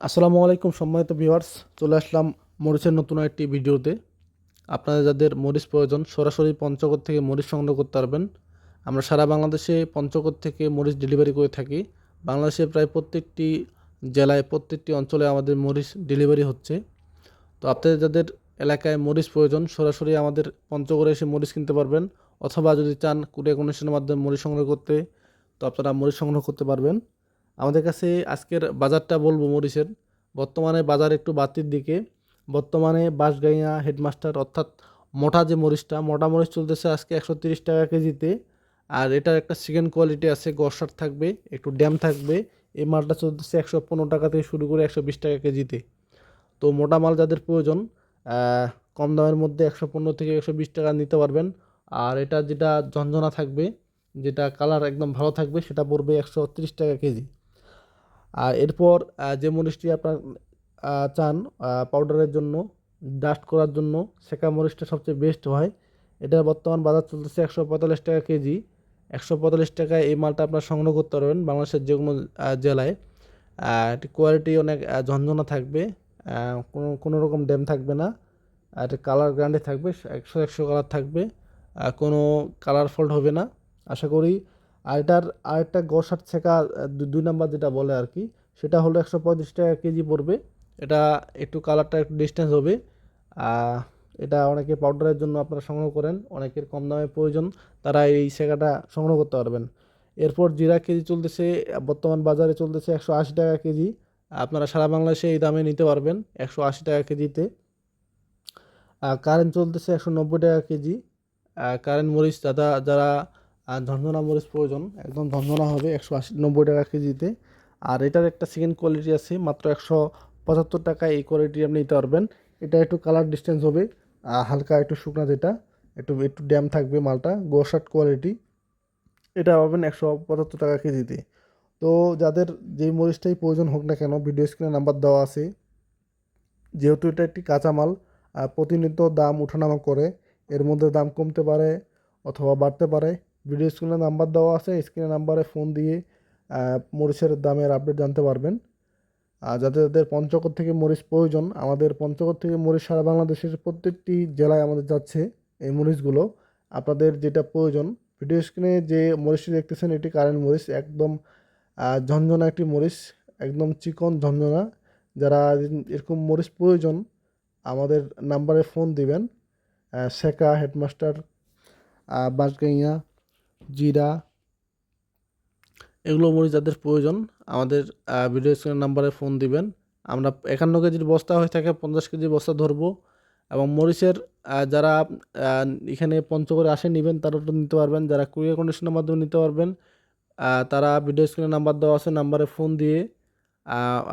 আসসালামু আলাইকুম, সম্মানিত ভিউয়ার্স। চলে আসলাম মরিচের নতুন একটি ভিডিওতে। আপনাদের যাদের মরিচ প্রয়োজন, সরাসরি পঞ্চগড় থেকে মরিচ সংগ্রহ করতে পারবেন। আমরা সারা বাংলাদেশে পঞ্চগড় থেকে মরিচ ডেলিভারি করে থাকি। বাংলাদেশের প্রায় প্রত্যেকটি জেলায়, প্রত্যেকটি অঞ্চলে আমাদের মরিচ ডেলিভারি হচ্ছে। তো আপনাদের যাদের এলাকায় মরিচ প্রয়োজন, সরাসরি আমাদের পঞ্চগড়ে এসে মরিচ কিনতে পারবেন। অথবা যদি চান কুরিয়া কন্ডিশনের মাধ্যমে মরিচ সংগ্রহ করতে, তো আপনারা মরিচ সংগ্রহ করতে পারবেন। আমাদের কাছে আজকের বাজারটা বলব মরিচের। বর্তমানে বাজার একটু বাড়তির দিকে। বর্তমানে বাঁশগাইয়া হেডমাস্টার অর্থাৎ মোটা যে মরিচটা, মোটা মরিচ চলতেছে আজকে একশো তিরিশ টাকা কেজিতে। আর এটার একটা সেকেন্ড কোয়ালিটি আছে গসার থাকবে, একটু ড্যাম থাকবে। এই মালটা চলতেছে একশো পনেরো টাকা থেকে শুরু করে একশো বিশ টাকা কেজিতে। তো মোটা মাল যাদের প্রয়োজন কম দামের মধ্যে একশো পনেরো থেকে একশো বিশ টাকা নিতে পারবেন। আর এটা যেটা ঝঞ্ঝনা থাকবে, যেটা কালার একদম ভালো থাকবে, সেটা পড়বে একশো তিরিশ টাকা কেজি। এরপর যে মরিচটি আপনার চান পাউডারের জন্য ডাস্ট করার জন্য, সেকা মরিচটা সবচেয়ে বেস্ট হয়। এটার বর্তমান বাজার চলতেছে একশো পঁয়তাল্লিশ টাকা কেজি। একশো পঁয়তাল্লিশ টাকায় এই মালটা আপনার সংগ্রহ করতে পারবেন বাংলাদেশের যে কোনো জেলায়। কোয়ালিটি অনেক ঝনঝনা থাকবে কোনো কোনো রকম ড্যাম থাকবে না। আর কালার গ্রান্ডে থাকবে, একশো একশো কালার থাকবে। কোনো কালার ফল্ট হবে না। আশা করি আর এটার আরেকটা গসার ছেঁকা দুই নাম্বার যেটা বলে আর কি, সেটা হলো একশো পঁয়ত্রিশ টাকা কেজি পড়বে। এটা একটু কালারটা একটু ডিস্টেন্স হবে। এটা অনেকে পাউডারের জন্য আপনারা সংগ্রহ করেন, অনেকের কম দামে প্রয়োজন, তারা এই শেখাটা সংগ্রহ করতে পারবেন। এরপর জিরা কেজি চলতেছে, বর্তমান বাজারে চলতেছে একশো আশি টাকা কেজি। আপনারা সারা বাংলাদেশে এই দামে নিতে পারবেন একশো আশি টাকা কেজিতে। কারেন্ট চলতেছে একশো নব্বই টাকা কেজি। কারেন্ট মরিচ দাদা, যারা আহ, ঝনঝনা মরিচ প্রয়োজন। একদম ঝনঝনা হবে একশো আশি নব্বই টাকা কেজিতে। আর এটার একটা সেকেন্ড কোয়ালিটি আছে মাত্র একশো পঁচাত্তর টাকায় এই কোয়ালিটি আপনি নিতে পারবেন। এটা একটু কালার ডিস্টেন্স হবে হালকা একটু শুকনা যেটা একটু একটু ড্যাম থাকবে মালটা গোসার্ট কোয়ালিটি এটা পাবেন একশো পঁচাত্তর টাকা কেজিতে। তো যাদের যেই মরিচটাই প্রয়োজন হোক না কেন ভিডিও স্ক্রিনে নাম্বার দেওয়া আছে। যেহেতু এটা একটি কাঁচামাল প্রতিনিয়ত দাম ওঠানামা করে এর মধ্যে দাম কমতে পারে অথবা বাড়তে পারে। ভিডিও স্ক্রিনে নাম্বার দেওয়া আছে স্ক্রিনে নাম্বারে ফোন দিয়ে মরিচের দামের আপডেট জানতে পারবেন। আর যাদের যাদের পঞ্চগড় থেকে মরিচ প্রয়োজন আমাদের পঞ্চগড় থেকে মরিচ সারা বাংলাদেশের প্রত্যেকটি জেলায় আমাদের যাচ্ছে এই মরিচগুলো। আপনাদের যেটা প্রয়োজন ভিডিও স্ক্রিনে যে মরিচটি দেখতেছেন এটি কারেন্ট মরিচ একদম আহ, ঝনঝনা একটি মরিচ একদম চিকন ঝনঝনা। যারা এরকম মরিচ প্রয়োজন আমাদের নাম্বারে ফোন দিবেন। শেখা হেডমাস্টার বাঁশগাইয়া জিরা, এগুলো মরিচ যাদের প্রয়োজন, আমাদের ভিডিও স্ক্রিনের নাম্বারে ফোন দিবেন। আমরা একান্ন কেজির বস্তা হয়ে থাকে, পঞ্চাশ কেজি বস্তা ধরবো। এবং মরিচের যারা এখানে পঞ্চগড়ে আসে নেবেন, তারা নিতে পারবেন। যারা কুরিয়ার কন্ডিশনের মাধ্যমে নিতে পারবেন তারা ভিডিও স্ক্রিনের নাম্বার দেওয়া আছে নাম্বারে ফোন দিয়ে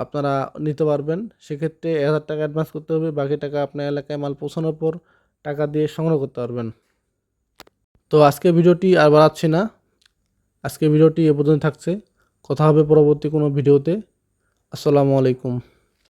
আপনারা নিতে পারবেন। সেক্ষেত্রে এক হাজার টাকা অ্যাডভান্স করতে হবে, বাকি টাকা আপনার এলাকায় মাল পৌঁছানোর পর টাকা দিয়ে সংগ্রহ করতে পারবেন। তো আজকে ভিডিওটি আর বাড়াচ্ছি না। আজকে ভিডিওটি এ পর্যন্ত থাকছে। কথা হবে পরবর্তী কোনো ভিডিওতে। আসসালামু আলাইকুম।